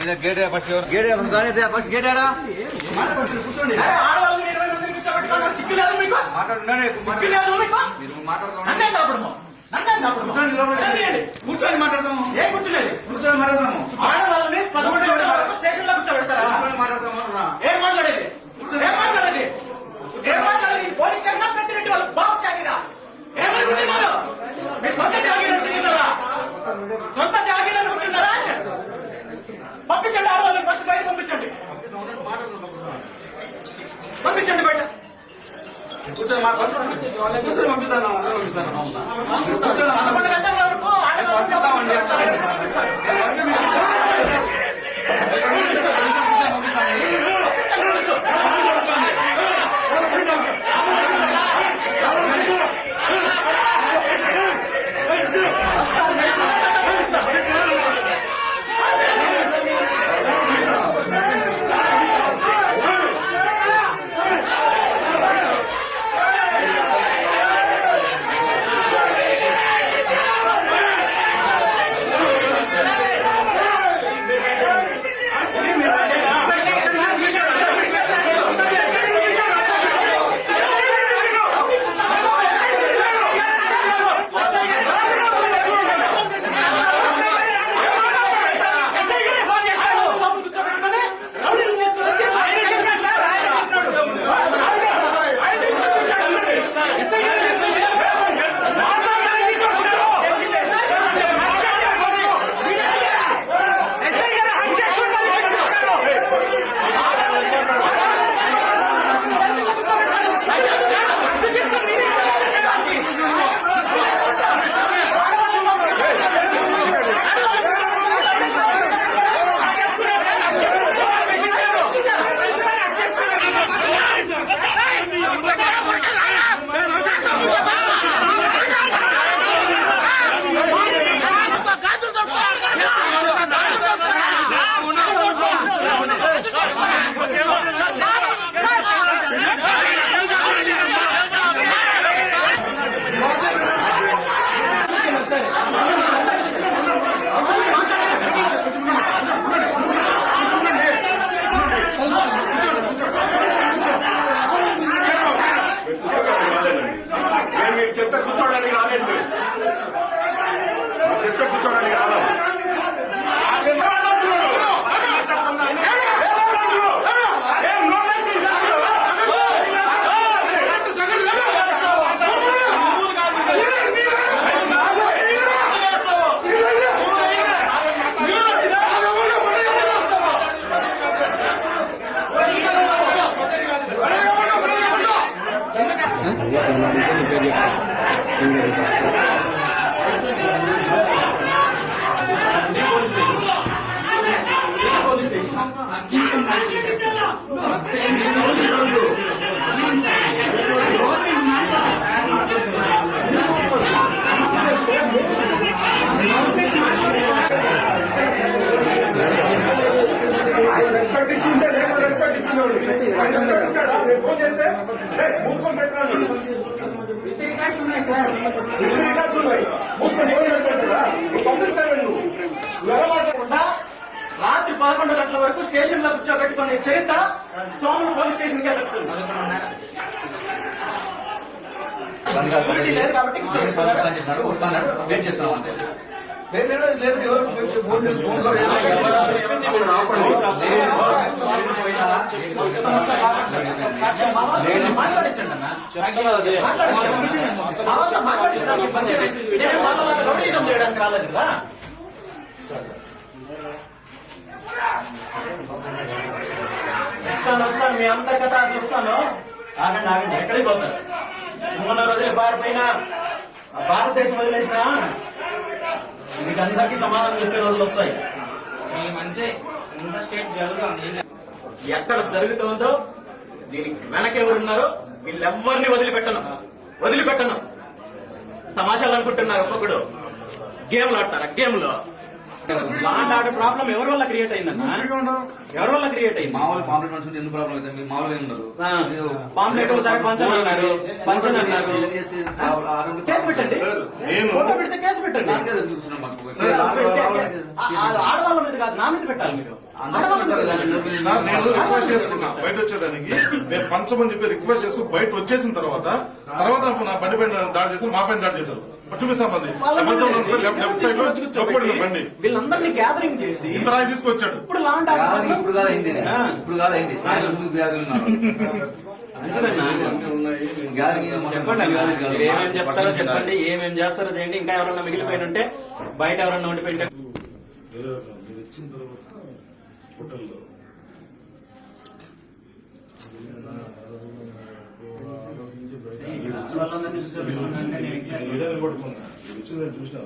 Gate first gate first gate ఆడా కూర్చోండి ఆడవాళ్ళని ఇరవై మందిని కూర్చోబెట్టుకోవాలి. సిగ్గు లేదు మీకు? మాట్లాడుతున్నానే సిగ్గు లేదు మీకు? మీరు మాట్లాడుతున్నాను నన్నే కాపాడము. నన్నే కాపాడము. కూర్చోండి లోపల నన్నేయండి. కూర్చొని మాట్లాడదాము ఏం కూర్చునేది? కూర్చొని మాట్లాడదాము ఆడవాళ్ళని పదకొండు గంటల వరకు స్టేషన్లో కూర్చోబెడతారా? కూర్చొని మాట్లాడదాము రా. ఏం మాట్లాడేది? ఏం మాట్లాడేది? ఏం మాట్లాడేది? పోలీస్ స్టేషన్ పెద్దిరెడ్డి వాళ్ళు బాబు జాగిరా. ఏమనుకుంటున్నారు? మీ సొంత జాగిరా అనుకుంటున్నారా? సొంత జాగిరా అనుకుంటున్నారా? పంపించండి ఆడవాళ్ళని ఫస్ట్ బయట పంపించండి పంపించండి బయట. కూర్చొని మాట్లాడదాము కూర్చొని పంపిస్తాను పంపిస్తాను. కూర్చొని రెస్పెక్ట్ ఇచ్చింటే నేను రెస్పెక్ట్ ఇచ్చినోడు రెస్పెక్ట్ ఇచ్చాడా నేను ఫోన్ చేస్తే "ఏయ్, మూసుకొని రాత్రి పదకొండు గంటల వరకు స్టేషన్లో కూర్చోబెట్టుకునే చరిత్ర సోమన్ పోలీస్ స్టేషన్కి Security లేదు కాబట్టి వస్తాడు వెయిట్ చేస్తాం అంతే. మాట్లాడించండి మాట్లాడించండి. ఇబ్బంది రౌడీజం చేయడానికి రాలేదు కదా వస్తాను వస్తాను మీ అందరి కథ చూస్తాను ఆగండి ఆగండి ఎక్కడికి పోతారు? మొన్న రోజులు పారిపోయినా ఆ భారతదేశం వదిలేసినా మీకు అందరికీ సమాధానం చెప్పే రోజులు వస్తాయి. ఈ స్టేట్ జరుగుతుంది ఎక్కడ జరుగుతుందో దీనికి వెనక ఎవరున్నారో వీళ్ళెవ్వరిని వదిలిపెట్టను. వదిలిపెట్టను. తమాషాలు అనుకుంటున్నారు ఒక్కొక్కడు. గేమ్లు ఆడతారా? గేమ్లో. ప్రాబ్లం ఎవరి వల్ల క్రియేట్ అయిందన్నా? ఎవరి వల్ల క్రియేట్ అయింది? మామూలు పాంప్లెట్ మనుషులు ఎందుకు ప్రాబ్లం అయితే? మీకు మామూలుగా ఏం ఉండదు. ఆ, పాంప్లెట్ ఒకసారి పంచని అన్నారు. పంచని అన్నారు. ఏం చేసి ఆ- ఆ రెండు- కేసు పెట్టండి. నేను- ఫోటో పెడితే కేసు పెట్టండి. దానికే చూస్తున్నాం మాకు. సార్, ఆ- ఆ- ఆడవాళ్ళ మీద కాదు నా మీద పెట్టాలి మీరు. ఆడవాళ్ళ మీద కాదు. సార్ నేను రిక్వెస్ట్ చేసుకున్నా. బయట వచ్చేదానికి నేను పంచమని చెప్పి రిక్వెస్ట్ చేసుకుని బయట వచ్చేసిన తర్వాత తర్వాత నా బండి పైన దాడి చేశారు మా పైన దాడి చేశారు. చూపిస్తాం అది వాళ్ళ మీద లెఫ్ట్ సైడ్లో చొప్పుబడింది బండి వీళ్ళందరినీ గ్యాదరింగ్ చేసి ఇంత రాయి తీసుకొచ్చాడు. ఇప్పుడు లాండ్ ఇప్పుడు కాదు అయింది. ఇప్పుడు కాదు అయింది. ముందు వ్యాధులు చెప్పండి ఏమేం చెప్తారో చెప్పండి. ఏమేం చేస్తారో చేయండి. ఇంకా ఎవరన్నా మిగిలిపోయిన ఉంటే బయట ఎవరన్నా ఉండిపోయింటే మీరు ఇచ్చిన తర్వాత హోటల్లో వీడియో పడుకున్నా మీరు ఇచ్చిన నేను చూసిన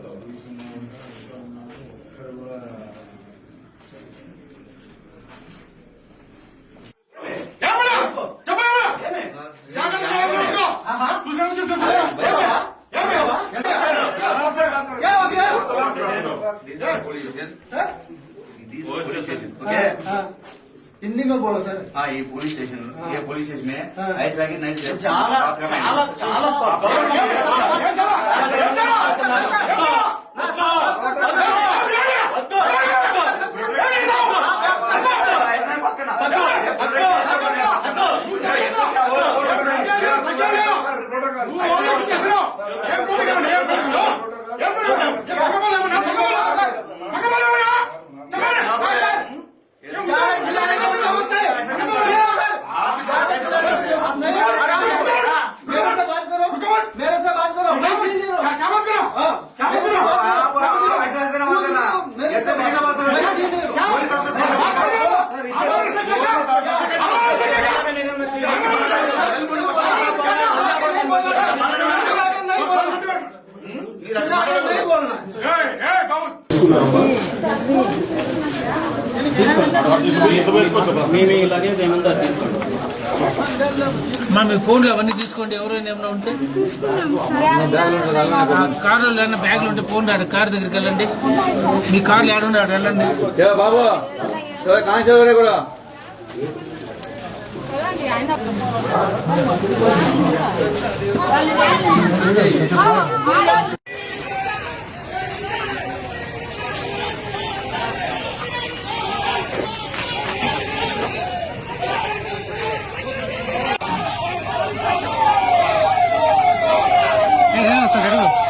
हिंदी में बोलो सर हाँ ये पुलिस स्टेशन ये पुलिस स्टेशन है हाँ। ऐसा कि नहीं చాలా చాలా ఏం మీ మా మీ ఫోన్లు అవన్నీ తీసుకోండి ఎవరైనా ఏమైనా ఉంటే. కార్లో ఏమైనా బ్యాగులు ఉంటే ఫోన్ రాడు కార్ దగ్గరికి వెళ్ళండి. మీ కార్లు ఏడుండే ఆడ వెళ్ళండి. బాబు కానిస్టేబుల్ కూడా. ఆయన É, essa, garoto.